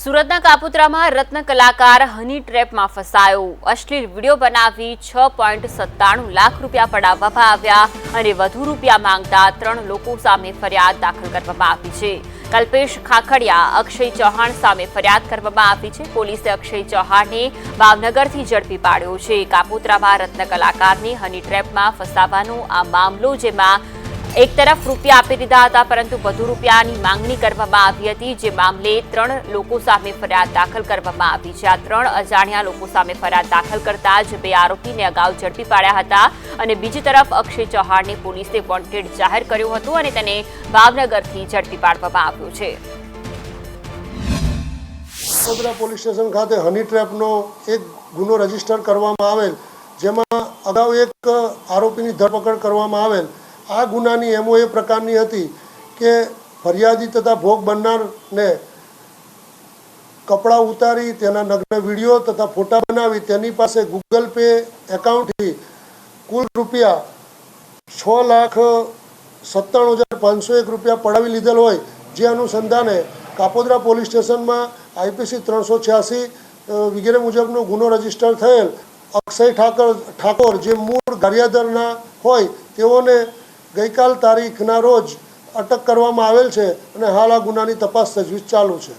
સુરતના કાપુત્રામાં રત્ન કલાકાર હની ટ્રેપમાં ફસાયો. અશ્લીલ વીડિયો બનાવી છ પોઈન્ટ સત્તાણું લાખ રૂપિયા પડાવવામાં આવ્યા અને વધુ રૂપિયા માંગતા ત્રણ લોકો સામે ફરિયાદ દાખલ કરવામાં આવી છે. કલ્પેશ ખાખડિયા, અક્ષય ચૌહાણ સામે ફરિયાદ કરવામાં આવી છે. પોલીસે અક્ષય ચૌહાણને ભાવનગરથી ઝડપી પાડ્યો છે. કાપોત્રામાં રત્ન કલાકારને હની ટ્રેપમાં ફસાવાનો આ મામલો, જેમાં એક તરફ રૂપિયા આપી દીધા હતા, પરંતુ વધુ રૂપિયાની માંગણી કરવામાં આવી હતી. જે મામલે ત્રણ લોકો સામે ફરિયાદ દાખલ કરવામાં આવી છે. આ ત્રણ અજાણ્યા લોકો સામે ફરિયાદ દાખલ કરતા જ બે આરોપીને અગાઉ ઝડપી પાડ્યા હતા અને બીજી તરફ અક્ષય ચૌહાણને પોલીસે વોન્ટેડ જાહેર કર્યું હતું અને તેને ભાવનગરથી ઝડપી પાડવામાં આવ્યો છે. વડોદરા પોલીસ સ્ટેશન ખાતે હની ટ્રેપનો એક ગુનો રજિસ્ટર કરવામાં આવેલ, જેમાં અગાઉ એક આરોપીની ધરપકડ કરવામાં આવેલ. આ ગુનાની એમઓ એ પ્રકારની હતી કે ફરિયાદી તથા ભોગ બનનારને કપડાં ઉતારી, તેના નગ્ન વીડિયો તથા ફોટા બનાવી, તેની પાસે ગૂગલ પે એકાઉન્ટથી કુલ રૂપિયા છ લાખ સત્તાણું હજાર પાંચસો એક રૂપિયા પડાવી લીધેલ હોય, જે અનુસંધાને કાપોદ્રા પોલીસ સ્ટેશનમાં આઈપીસી ત્રણસો છ્યાસી વગેરે મુજબનો ગુનો રજિસ્ટર થયેલ. અક્ષય ઠાકર ઠાકોર જે મૂળ ગારિયાદરના હોય, તેઓને ગઈકાલ તારીખના રોજ અટક કરવામાં આવેલ છે અને હાલ આ ગુનાની તપાસ તજવીજ ચાલુ છે.